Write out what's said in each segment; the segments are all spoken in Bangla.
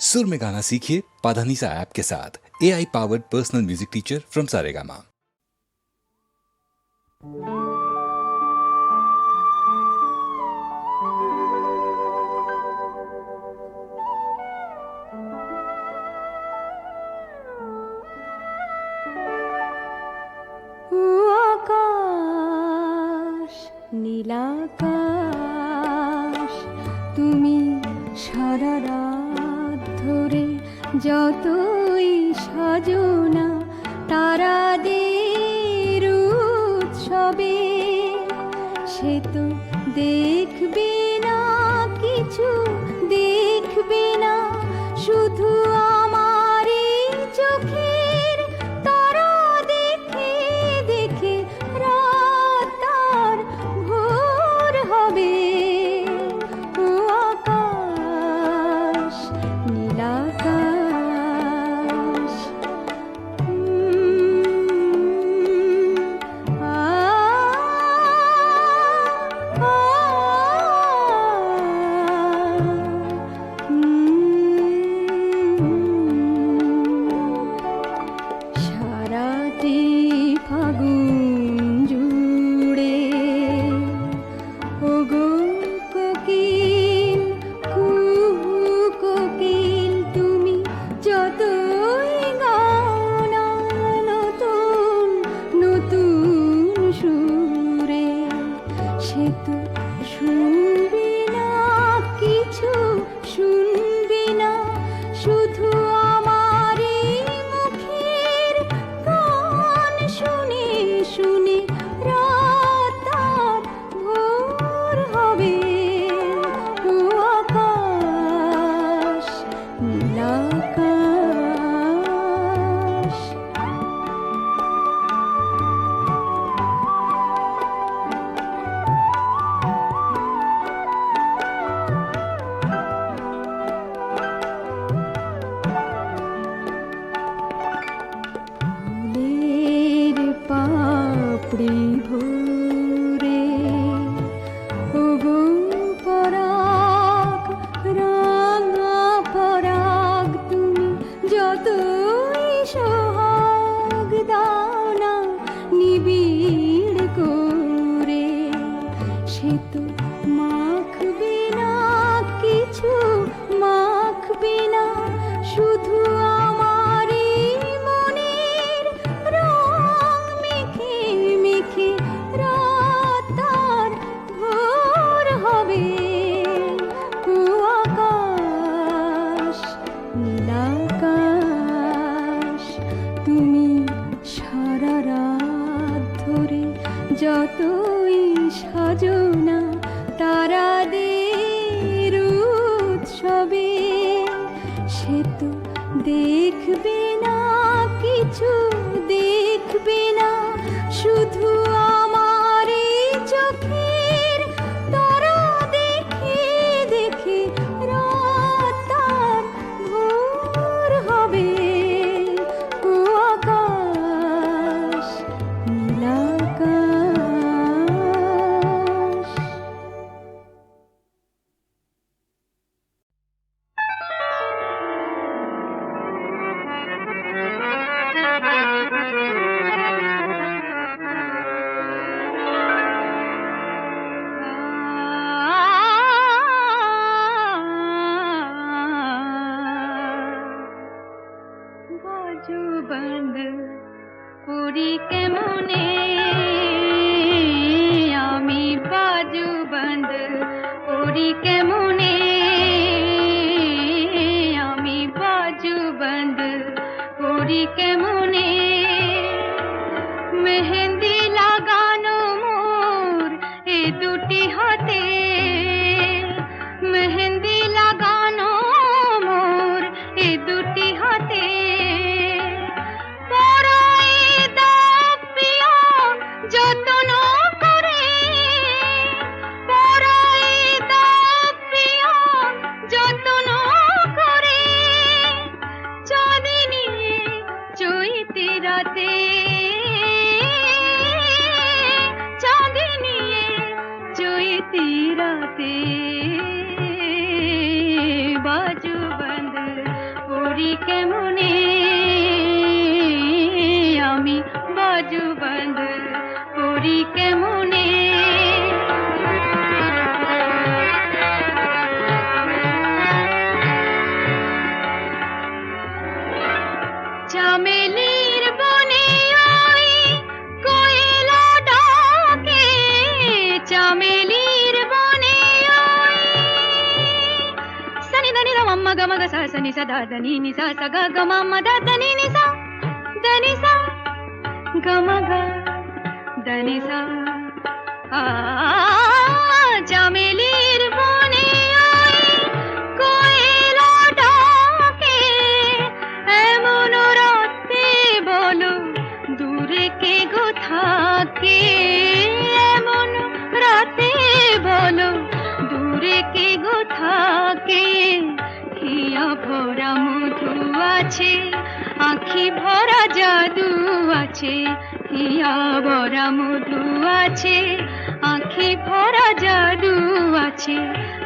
सुर में गाना सीखिए पाधानीसा ऐप के साथ। A I powered personal music teacher from Saregama नीला নীলাকাশ তুমি সারা যতই সজনা তারা দের উৎসবে সে তো দেখবে না কিছু। দিবি তো দেখবে না কিছু দেখবে না শুধু గమ గ స స ని స ద ద ని ని స స గ గ మ మ ద ద ని ని స ద ని స గమ గ ద ని সা আ আছে, আখি ভরা জাদু আছে, হিয়া ভরা মধু আছে, আখি ভরা জাদু আছে,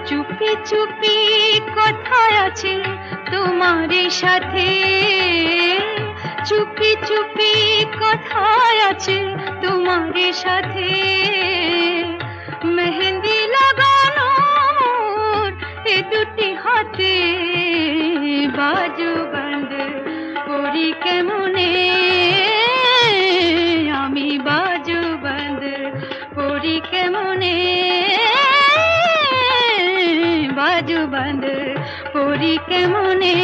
চুপি চুপি কথা আছে তোমার সাথে। চুপি চুপি কথা আছে তোমার সাথে। মেহেন্দি লাগানো এ দুটি হাতে বাজু কেমনে আমি বাজু বন্ধ করি কেমনে? বাজু বন্ধ করি কেমনে?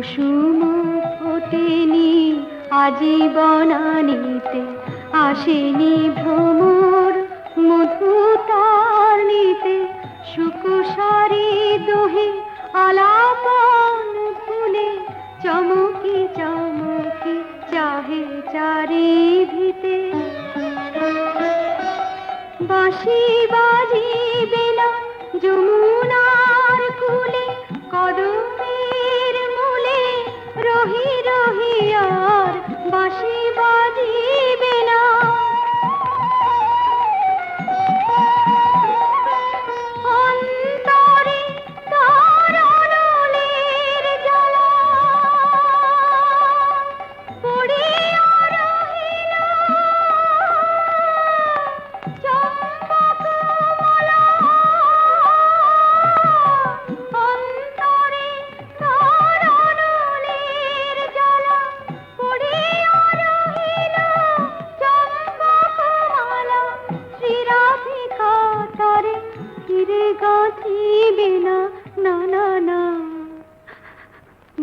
কুসুম ফোটেনি আজীবনানিতে আসেনি ভ্রমর মধু তার নিতে সুকুসারি দোহে আলাপন ফুলে, চমকি চমকি চাহে চারি ভিতে। বাঁশি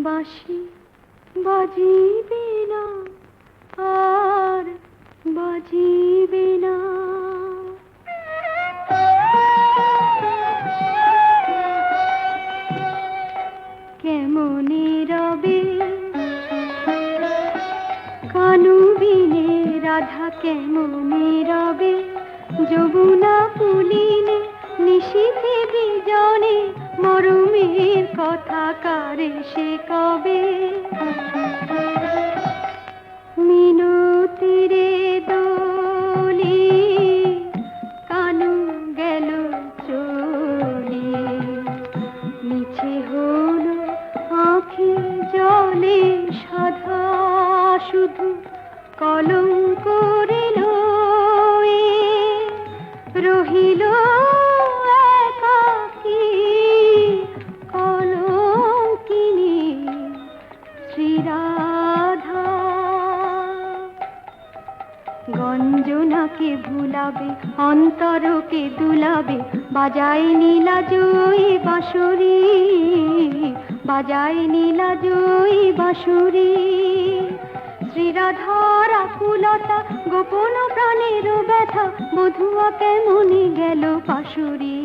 বাঁশি বাজিবে না, আর বাজিবে না। কেমনে রবে? কানু বিনে রাধা কেমনে রবে? যমুনা পুলিনে নিশীথে বিজনে কথা কারে সে কবে? জয়ী বাঁশুরি। শ্রীরাধার আকুলতা গোপন প্রাণের ব্যথা বধুয়া কেমনি গেল পাশুরি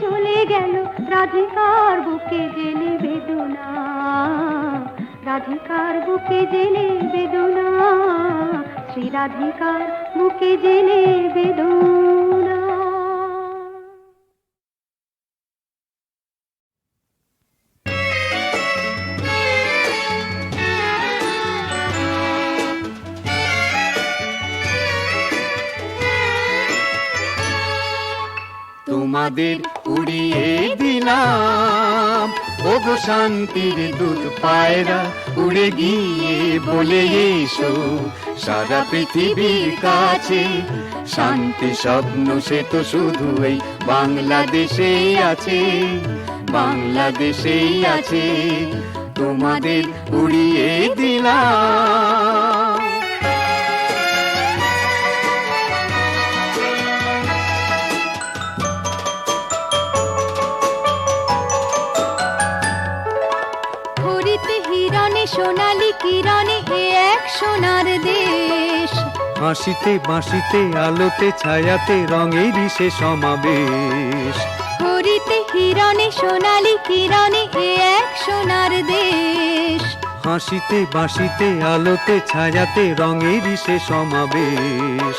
চলে গেল রাধিকার বুকে জেনে বেদনা, রাধিকার বুকে জেনে বেদনা, শ্রী রাধিকার বুকে জেলে বেদনা। তোমাদের উড়িয়ে ওগো শান্তির দুধ পায়রা, উড়ে গিয়ে বলে এসো, সারা পৃথিবীর কাছে। শান্তি স্বপ্ন সে তো শুধু এই বাংলাদেশেই আছে বাংলাদেশেই আছে। তোমাদের উড়িয়ে দিলাম। হাসিতে বাঁশিতে আলোতে ছায়াতে রঙেরই সে সমাবেশ। হরিতে হিরণে সোনালি কিরণে এ এক সোনার দেশ। হাসিতে বাঁশিতে আলোতে ছায়াতে রঙেরই সে সমাবেশ।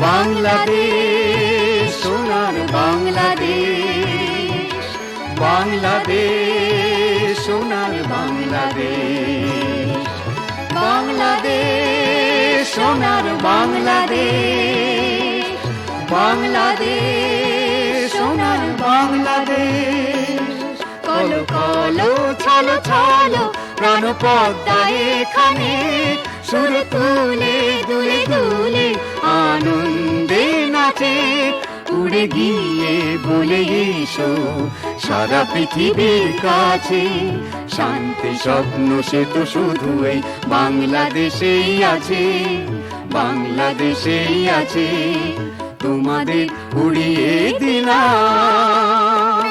বাংলাদেশ সোনার বাংলাদেশ। বাংলাদেশ সোনার বাংলাদেশ। সোনার বাংলাদেশ বাংলাদেশ, সোনার বাংলাদেশ। কলো কলো, ছালো ছালো প্রাণ পদ্মা এখানে সুর তুলে, দুলে দুলে আনন্দে নাচে। উড়ে গিয়ে বলে এসো, সারা পৃথিবীর কাছে। শান্তি স্বপ্ন সে তো শুধু এই বাংলাদেশেই আছে বাংলাদেশেই আছে। তোমাদের উড়িয়ে দিলাম।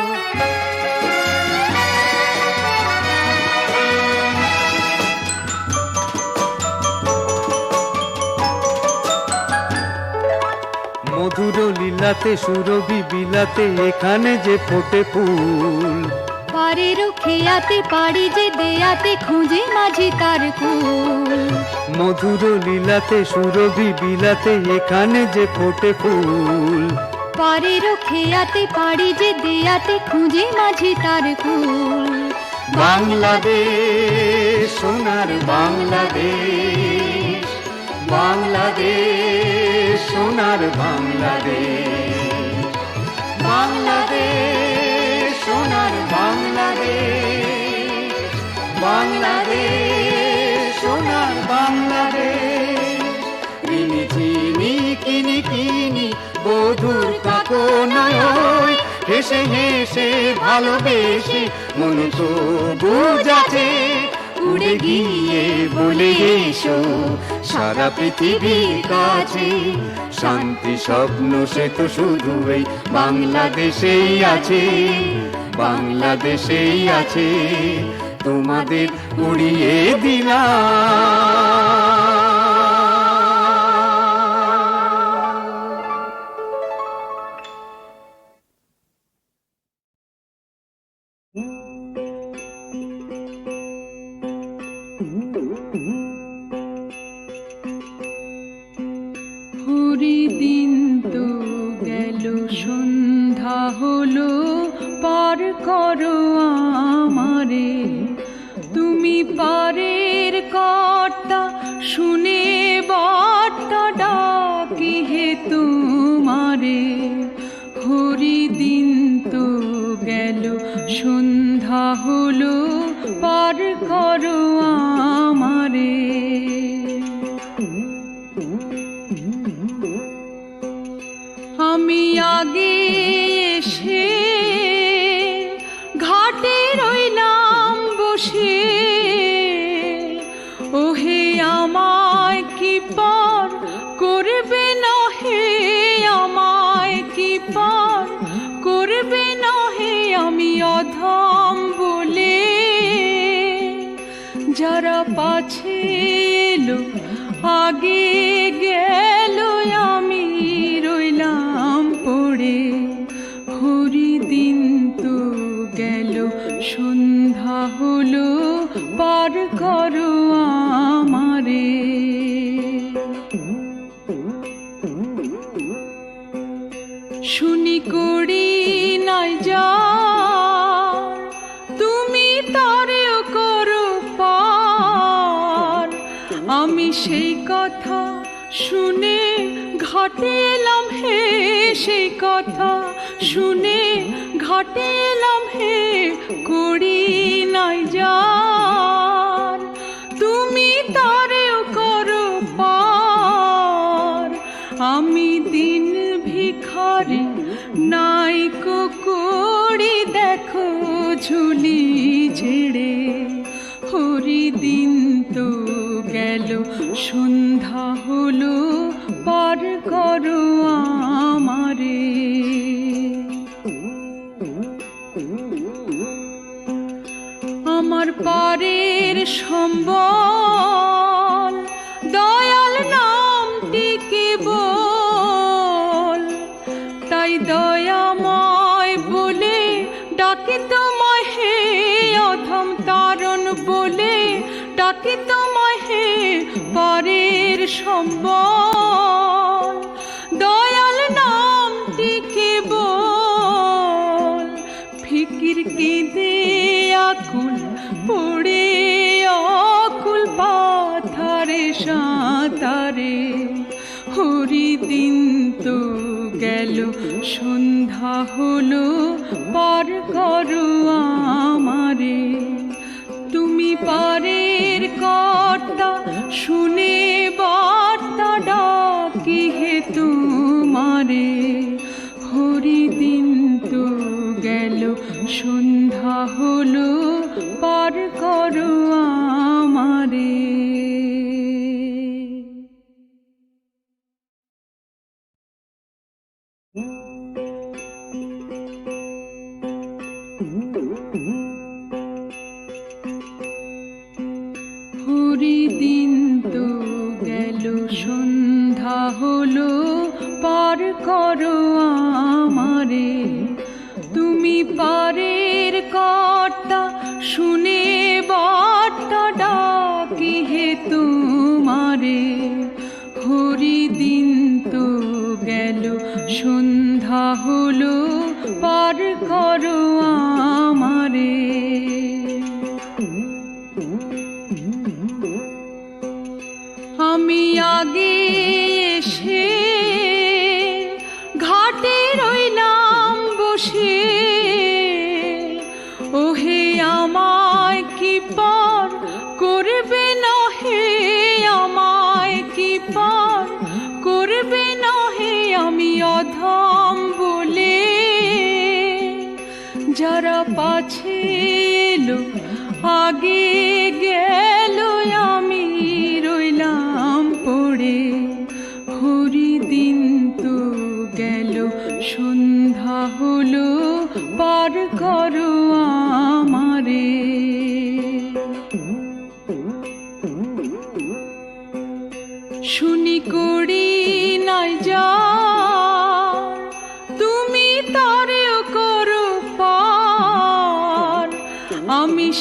লীলাতে সুরভি বিলাতে এখানে যে ফোটে ফুল। পারের খেয়াতে পারি যে দেয়াতে খুঁজে মাঝি তার কুল। মধুর লীলাতে সুরভি বিলাতে এখানে যে ফোটে ফুল। পারের খেয়াতে পারি যে দেয়াতে খুঁজে মাঝি তার কুল। বাংলাদেশ সোনার বাংলাদেশ। বাংলাদেশ, সোনার বাংলাদেশ। বাংলাদেশ, সোনার বাংলাদেশ। বাংলাদেশ, সোনার বাংলাদেশ। রিনি চিনি, কিনি কিনি, বধুর কাকো নয় হেসে হেসে, ভালোবেসে, মন তো বুঝাছে উড়ে গিয়ে বলে এসো, সারা পৃথিবীর কাছে। শান্তি স্বপ্ন সে তো শুধু এই বাংলাদেশেই আছে বাংলাদেশেই আছে। তোমাদের উড়িয়ে দিলাম। পারের কর্তা, শুনে বার্তা ডাকি হে তোমারে। হরি দিন তো গেল, সন্ধ্যা হলো, পার করো আমারে। আমি আগে আমি অধম বলে যারা পাছে আগে গেল আমি রইলাম পড়ে। হরি দিন তো গেল, সন্ধ্যা সেই কথা শুনে ঘাটে এলাম হে, সেই কথা শুনে ঘাটে এলাম হে, করি নাই যার। তুমি তারেও করো পার। আমি দিন ভিখারি, নাই করি দেখো ঝুলি ছেড়ে হরি দিন সন্ধ্যা হলো পার করো আমারে। আমার পারের সম্বল সম্বল। দয়াল নামটি বল? ফিকির কেঁদে আকুল, পড়ে অকুল পাথারে, সাঁতারে। হরি দিন তো গেল, সন্ধ্যা হলো, পার করো আমারে। তুমি পারের কর্তা, শুনে সন্ধ্যা হলো পার করো আমারে। দিন তো গেল সন্ধ্যা। আগে এসে ঘাটে রইলাম বসে। ওহে আমায় কি পার করবে না হে আমায় কি পার করবে না হে আমি অধম বলে। যারা পাছে আগে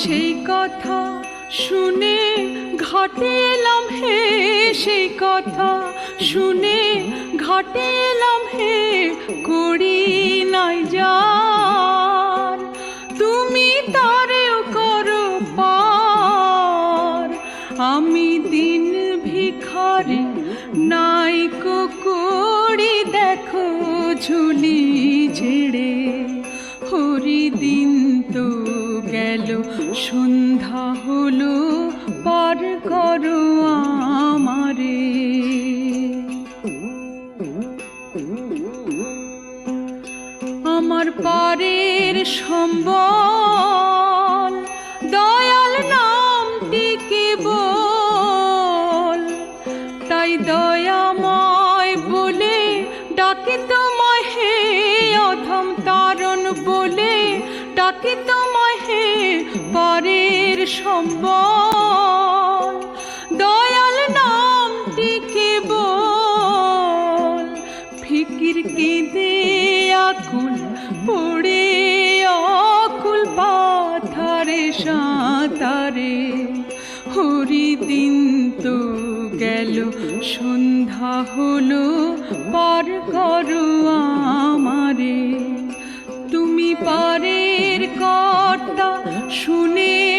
সেই কথা শুনে ঘাটে এলাম হে, সেই কথা শুনে ঘাটে এলাম হে, করি নাই যার। তুমি তারেও করো পার। আমি দিন ভিখারি, নাই করি দেখো ঝুলি ছেড়ে হরি দিন তো গেল সন্ধ্যা হলো পার করো আমারে। আমার পারের সম্বল আকুল পড়ে, অকুল পাথারে, সাঁতারে। হরি দিন তো গেল, সন্ধ্যা হলো, পার করো আমারে। তুমি পারের কর্তা, শুনে